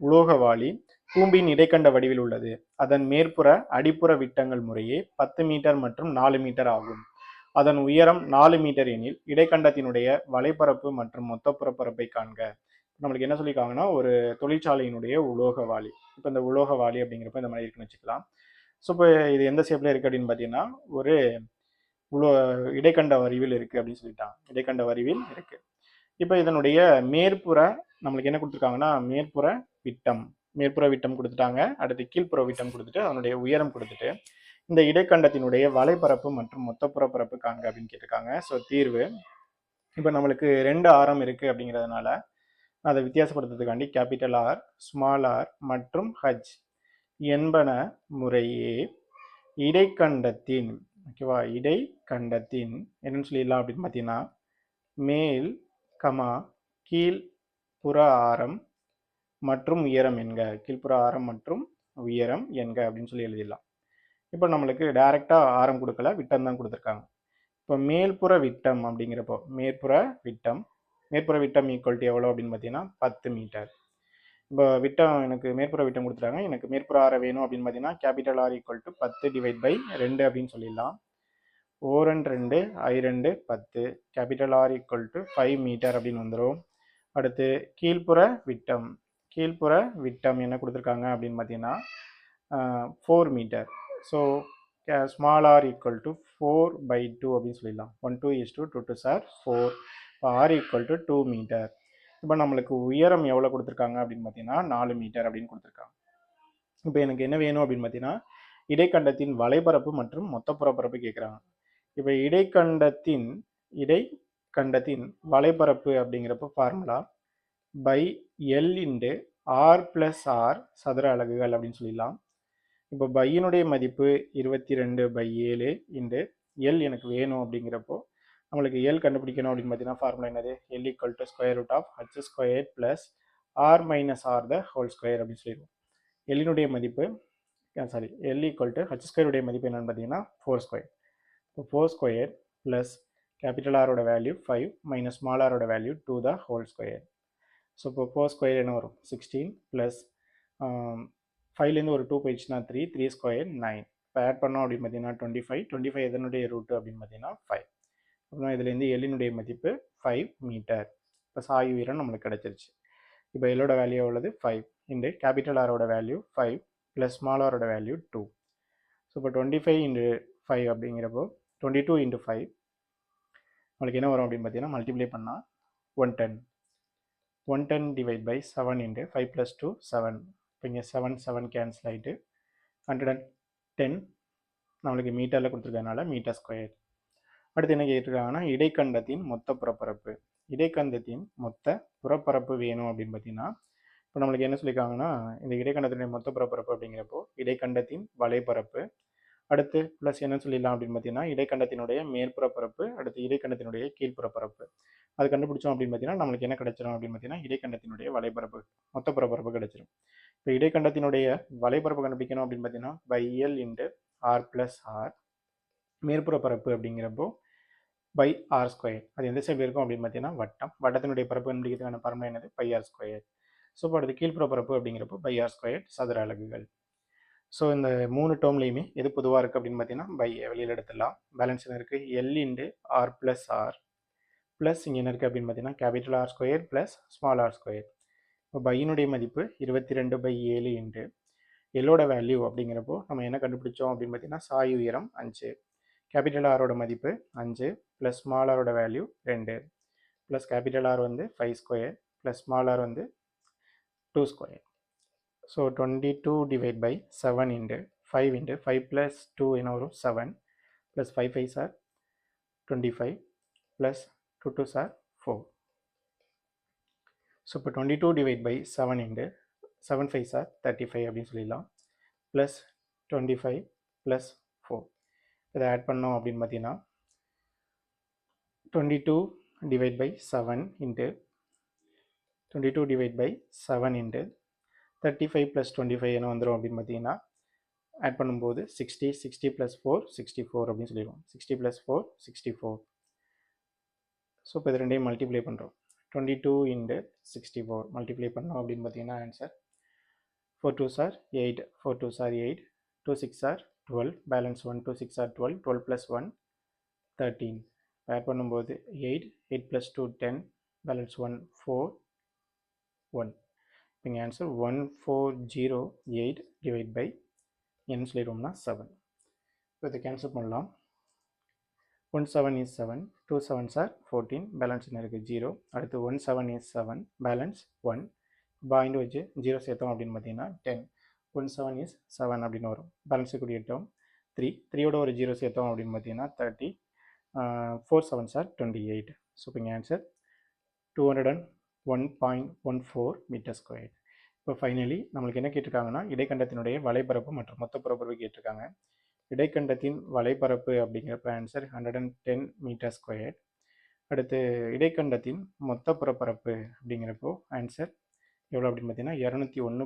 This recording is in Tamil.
உலோகவாளி கூம்பின் இடைக்கண்ட வடிவில் உள்ளது. அதன் மேற்புற அடிப்புற விட்டங்கள் முறையே பத்து மீட்டர் மற்றும் நாலு மீட்டர் ஆகும். அதன் உயரம் நாலு மீட்டர் எனில் இடைக்கண்டத்தினுடைய வலைப்பரப்பு மற்றும் மொத்த புறப்பரப்பை காண்க. நம்மளுக்கு என்ன சொல்லியிருக்காங்கன்னா ஒரு தொழிற்சாலையினுடைய உலோகவாளி. இப்போ இந்த உலோகவாளி அப்படிங்கிறப்ப இந்த மாதிரி இருக்குன்னு வச்சுக்கலாம். ஸோ இப்போ இது எந்த ஷேப்பில் இருக்குது அப்படின்னு பார்த்தீங்கன்னா ஒரு உலோ இடைக்கண்ட வரிவில் இருக்குது அப்படின்னு சொல்லிட்டான். இடைக்கண்ட வரிவில் இருக்குது இப்போ இதனுடைய மேற்புற நம்மளுக்கு என்ன கொடுத்துருக்காங்கன்னா மேற்புற விட்டம் மேற்புற விட்டம் கொடுத்துட்டாங்க. அடுத்து கீழ்ப்புற விட்டம் கொடுத்துட்டு அதனுடைய உயரம் கொடுத்துட்டு இந்த இடைக்கண்டத்தினுடைய வலைப்பரப்பு மற்றும் மொத்த புறப்பரப்பு காண்க அப்படின்னு கேட்டிருக்காங்க. ஸோ தீர்வு. இப்போ நம்மளுக்கு ரெண்டு ஆரம் இருக்குது அப்படிங்கிறதுனால அதை வித்தியாசப்படுத்துறதுக்காண்டி கேபிட்டல் ஆர் ஸ்மால் ஆர் மற்றும் ஹஜ் என்பன முறையே இடைக்கண்டத்தின் ஓகேவா இடைக்கண்டத்தின் என்னன்னு சொல்லிடலாம் அப்படின்னு பார்த்தீங்கன்னா மேல் கமா கீழ் புற ஆரம் மற்றும் உயரம் என்க கீழ்ப்புற ஆரம் மற்றும் உயரம் என்க அப்படின்னு சொல்லி எழுதிடலாம். இப்போ நம்மளுக்கு டைரெக்டாக ஆரம் கொடுக்கல விட்டம் தான் கொடுத்துருக்காங்க. இப்போ மேல்புற விட்டம் அப்படிங்கிறப்போ மேற்புற விட்டம் மேற்புற விட்டம் ஈக்குவல்ட்டி எவ்வளோ அப்படின்னு பார்த்தீங்கன்னா பத்து மீட்டர் இப்போ விட்டம் எனக்கு மேற்புற விட்டம் கொடுத்துட்டாங்க. எனக்கு மேற்புற ஆரம் வேணும் அப்படின்னு பார்த்தீங்கன்னா கேபிட்டல் ஆர் ஈக்குவல் டு பத்து டிவைட் பை ரெண்டு அப்படின்னு சொல்லிடலாம். ஓரன் ரெண்டு ஐ ரெண்டு பத்து. Capital R equal to five metre அப்படின்னு வந்துடும் அடுத்து கீழ்ப்புற விட்டம். கீழ்ப்புற விட்டம் என்ன கொடுத்துருக்காங்க அப்படின்னு பார்த்தீங்கன்னா four metre so small R equal to four by two அப்படின்னு சொல்லிடலாம். One two is two two two are four R equal to two metre இப்போ நம்மளுக்கு உயரம் எவ்வளோ கொடுத்துருக்காங்க அப்படின்னு பார்த்தீங்கன்னா நாலு மீட்டர் அப்படின்னு கொடுத்துருக்காங்க. இப்போ எனக்கு என்ன வேணும் அப்படின்னு பார்த்தீங்கன்னா இடைக்கண்டத்தின் வலைபரப்பு மற்றும் மொத்த புறப்பரப்பு கேட்குறாங்க. இப்போ இடைக்கண்டத்தின் இடைக்கண்டத்தின் வலைபரப்பு அப்படிங்கிறப்ப formula pi L into R plus R சதுர அலகுகள் அப்படின்னு சொல்லிடலாம். இப்போ பையனுடைய மதிப்பு இருபத்தி ரெண்டு பை ஏழு இன்டு எல் எனக்கு வேணும் அப்படிங்கிறப்போ நம்மளுக்கு எல் கண்டுபிடிக்கணும் அப்படின்னு பார்த்தீங்கன்னா ஃபார்முலா என்னது? L equal to square root of H square plus R minus R the whole square அப்படின்னு சொல்லிடுவோம். எல்லினுடைய மதிப்பு sorry L equal to H ஸ்கொயருடைய மதிப்பு என்னென்னு பார்த்தீங்கன்னா ஃபோர் ஸ்கொயர் இப்போ ஃபோர் ஸ்கொயர் ப்ளஸ் கேபிட்டல் ஆரோட வேல்யூ ஃபைவ் மைனஸ் ஸ்மால் ஆரோட value two the whole square so இப்போ ஃபோர் ஸ்கொயர் என்ன வரும்? சிக்ஸ்டீன் ப்ளஸ் ஃபைவ்லேருந்து ஒரு டூ போயிடுச்சுன்னா த்ரீ த்ரீ ஸ்கொயர் நைன் இப்போ ஆட் பண்ணோம் அப்படின்னு பார்த்தீங்கன்னா டுவெண்ட்டி ஃபைவ் டுவெண்ட்டி ஃபைவ் எதனுடைய ரூட்டு அப்படின்னு பார்த்தீங்கன்னா ஃபைவ் அப்புறம் இதுலேருந்து எல்லினுடைய மதிப்பு ஃபைவ் மீட்டர் இப்போ சாய் உயரம் நம்மளுக்கு கிடச்சிருச்சு. இப்போ எல்லோட வேல்யூ எவ்வளவு? ஃபைவ் இன்டு கேபிட்டல் ஆரோட வேல்யூ ஃபைவ் ப்ளஸ் ஸ்மால் ஆரோட வேல்யூ டூ ஸோ இப்போ டுவெண்ட்டி ஃபைவ் இன்டு ஃபைவ் அப்படிங்கிறப்போ டுவெண்ட்டி டூ இன்ட்டு ஃபைவ் நம்மளுக்கு என்ன வரும் அப்படின்னு பார்த்தீங்கன்னா மல்டிப்ளை பண்ணால் one ten one ten divide by seven into five plus two seven இப்போ இங்கே செவன் செவன் கேன்சல் ஆகிட்டு ஹண்ட்ரட் அண்ட் டென் நம்மளுக்கு மீட்டரில் கொடுத்துருக்கறனால மீட்டர் ஸ்கொயர் அடுத்து என்ன கேட்டிருக்காங்கன்னா இடைக்கண்டத்தின் மொத்த புறப்பரப்பு. இடைக்கண்டத்தின் மொத்த புறப்பரப்பு வேணும் அப்படின்னு பார்த்தீங்கன்னா இப்போ நம்மளுக்கு என்ன சொல்லியிருக்காங்கன்னா இந்த இடைக்கண்டத்தினுடைய மொத்த புறப்பரப்பு அப்படிங்கிறப்போ இடைக்கண்டத்தின் வலைப்பரப்பு அடுத்து ப்ளஸ் என்ன சொல்லிடலாம் அப்படின்னு பார்த்தீங்கன்னா இடைக்கண்டத்தினுடைய மேற்புற பரப்பு அடுத்து இடைக்கண்டத்தினுடைய கீழ்ப்புற பரப்பு அது கண்டுபிடிச்சோம் அப்படின்னு பார்த்தீங்கன்னா நம்மளுக்கு என்ன கிடைச்சிடும் அப்படின்னு பார்த்தீங்கன்னா இடைக்கண்டத்தினுடைய வலைபரப்பு மொத்த புறப்பரப்பு கிடைச்சிரும். இப்போ இடைக்கண்டத்தினுடைய வலைபரப்பு கண்டுபிடிக்கணும் அப்படின்னு பார்த்தீங்கன்னா pi L into R plus R மேற்புற பரப்பு அப்படிங்கிறப்போ பை ஆர் ஸ்கொயர் அது எந்த சைடு இருக்கும் அப்படின்னு பார்த்தீங்கன்னா வட்டம். வட்டத்தினுடைய பரப்பு கண்டுபிடிக்கிறதுக்கான பரம்பரை என்னது? பை ஆர் ஸ்கொயர் ஸோ இப்போ அடுத்து கீழ்ப்புற பரப்பு அப்படிங்கிறப்போ பை ஆர் ஸ்கொயர் சதுர அலகுகள். ஸோ இந்த மூணு டேர்ம்லேயுமே எது பொதுவாக இருக்குது அப்படின்னு பார்த்தீங்கன்னா பை வெளியில் எடுத்துடலாம். பேலன்ஸ் என்ன இருக்குது L into R plus R plus இங்கே என்ன இருக்குது அப்படின்னு பார்த்தீங்கன்னா capital R square plus small R square இப்போ பையனுடைய மதிப்பு இருபத்தி ரெண்டு பை ஏழு இன்ட்டு எல்லோட வேல்யூ அப்படிங்கிறப்போ நம்ம என்ன கண்டுபிடிச்சோம் அப்படின்னு பார்த்தீங்கன்னா சாய் உயரம் அஞ்சு. கேபிட்டல் ஆரோட மதிப்பு அஞ்சு ப்ளஸ் ஸ்மால் ஆரோட வேல்யூ ரெண்டு. ப்ளஸ் கேபிட்டல் ஆர் வந்து five square plus small R வந்து two square so twenty two divide by seven into five into five plus two என்ன வரும். Seven plus five five sir twenty five plus two two sir four so இப்போ twenty two divide by seven into seven five sir thirty five அப்படின்னு சொல்லிடலாம். Plus twenty five plus four இதை ஆட் பண்ணோம் அப்படின்னு பார்த்தீங்கன்னா twenty two divide by seven into twenty two divide by seven into thirty five plus twenty five என்ன வந்துடும் அப்படின்னு பார்த்தீங்கன்னா ஆட் பண்ணும்போது sixty sixty plus four sixty four அப்படின்னு சொல்லிடுவோம். Sixty plus four sixty four so இப்போ இது ரெண்டையும் மல்டிப்ளை பண்ணுறோம் twenty two into sixty four multiply பண்ணோம் அப்படின்னு பார்த்தீங்கன்னா answer four two are eight four two are eight two six are twelve balance one two six are twelve twelve plus one thirteen add பண்ணும்போது eight eight plus two ten balance one four one இங்கே answer one four zero eight divide by என்ன சொல்லிடுவோம்னா செவன் இப்போ இதை கேன்சல் பண்ணலாம். One seven is seven two seven are fourteen balance என்ன இருக்குது ஜீரோ அடுத்து one seven is seven balance one point வச்சு ஜீரோ சேர்த்தோம் அப்படின்னு பார்த்தீங்கன்னா ten one seven is seven அப்படின்னு வரும். பேலன்ஸ் கூடிய டேர்ம் த்ரீ த்ரீயோட ஒரு ஜீரோ சேர்த்தோம் அப்படின்னு பார்த்தீங்கன்னா thirty four seven are twenty eight so இப்போ இங்கே answer two hundred and one point one four metre square இப்போ ஃபைனலி நம்மளுக்கு என்ன கேட்டிருக்காங்கன்னா இடைக்கண்டத்தினுடைய வலைப்பரப்பு மற்றும் மொத்த புறப்பரப்பு கேட்டிருக்காங்க. இடைக்கண்டத்தின் வலைப்பரப்பு அப்படிங்கிறப்ப answer hundred and ten metre square அடுத்து இடைக்கண்டத்தின் மொத்த புறப்பரப்பு அப்படிங்கிறப்போ ஆன்சர் எவ்வளோ அப்படின்னு பார்த்தீங்கன்னா இரநூத்தி ஒன்று